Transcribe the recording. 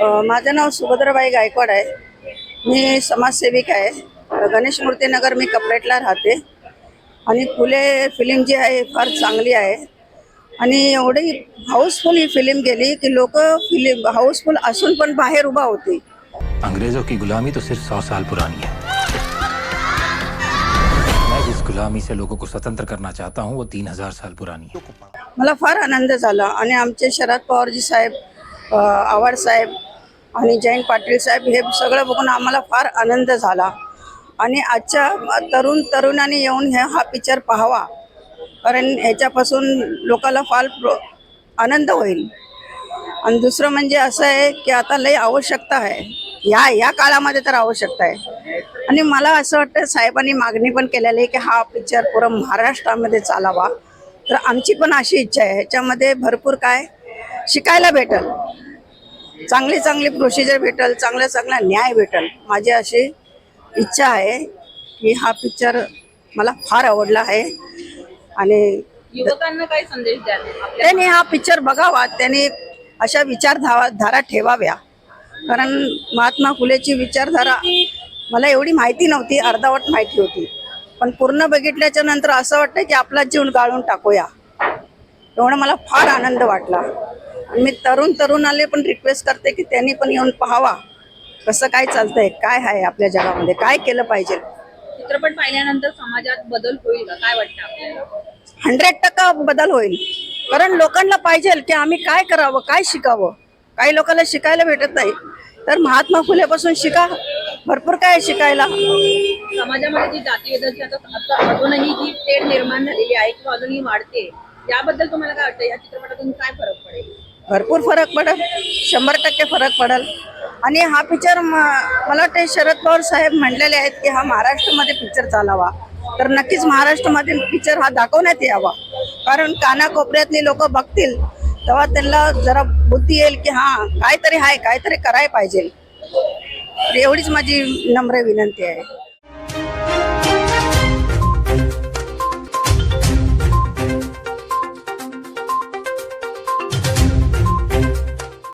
माझं नाव सुभद्राबाई गायकवाड आहे. मी समाजसेविका आहे. गणेश मूर्तीनगर मी कपलेटला राहते. आणि फुले फिलिम जी आहे फार चांगली आहे. आणि एवढी हाऊसफुल ही फिलिम गेली की लोक फिलिम हाऊसफुल असून पण बाहेर उभा होती. अंग्रेजों की गुलामी तो सिर्फ सौ साल पुरानी है। मैं जिस गुलामी से लोगों को स्वतंत्र करना चाहता हूँ वो तीन हजार साल पुरानी है। मला फार आनंद झाला आणि आमचे शरद पवारजी साहेब अ, आव्हाड साहेब आणि जयंत पाटील साहेब हे सगळं बघून आम्हाला फार आनंद झाला. आणि आजच्या तरुण तरुणांनी येऊन हे हा पिक्चर पाहावा. कारण ह्याच्यापासून लोकाला फार प्रो आनंद होईल. आणि दुसरं म्हणजे असं आहे की आता लई आवश्यकता आहे. या या काळामध्ये तर आवश्यकता आहे. आणि मला असं वाटतं साहेबांनी मागणी पण केलेली आहे की हा पिक्चर पुरं महाराष्ट्रामध्ये चालावा. तर आमची पण अशी इच्छा आहे. ह्याच्यामध्ये भरपूर काय शिकायला भेटल. चांगली चांगली प्रोसिजर भेटल चांगला चांगला न्याय भेटल. माझी अशी इच्छा आहे की हा पिक्चर मला फार आवडला आहे. आणि युवकांना काय संदेश द्याल? आपल्या त्यांनी हा पिक्चर बघावा त्यांनी अशा विचारधारा धारा ठेवाव्या. कारण महात्मा फुलेची विचारधारा मला एवढी माहिती नव्हती अर्धावट माहिती होती. पण पूर्ण बघितल्याच्या नंतर असं वाटतं की आपला जीव गाळून टाकूया. एवढं मला फार आनंद वाटला. आणि मी तरुण तरुणाले पण रिक्वेस्ट करते की त्यांनी पण येऊन पाहावा. कसं काय चालतंय काय आहे आपल्या जगामध्ये? काय केलं पाहिजे? चित्रपट पाहिल्यानंतर समाजात बदल होईल का? काय वाटतं आपल्याला? हंड्रेड टक्का बदल होईल. कारण लोकांना पाहिजे की आम्ही काय करावं काय शिकावं? काही लोकांना शिकायला भेटत नाही. तर महात्मा फुलेपासून शिका. भरपूर काय आहे शिकायला. समाजामध्ये जी जातीवेदाची आता आता अजूनही जी तेढ निर्माण झालेली आहे किंवा अजूनही वाढते त्याबद्दल तुम्हाला काय वाटतं? या चित्रपटातून काय फरक भरपूर फरक पडेल. शंभर टक्के फरक पडेल. आणि हा पिक्चर मला वाटते शरद पवार साहेब म्हणलेले आहेत की हा महाराष्ट्रामध्ये पिक्चर चालावा. तर नक्कीच महाराष्ट्रामध्ये पिक्चर हा दाखवण्यात यावा. कारण कानाकोपऱ्यातली लोक बघतील तेव्हा त्यांना जरा बुद्धी येईल की हा काहीतरी आहे काहीतरी करायला पाहिजे. एवढीच माझी नम्र विनंती आहे.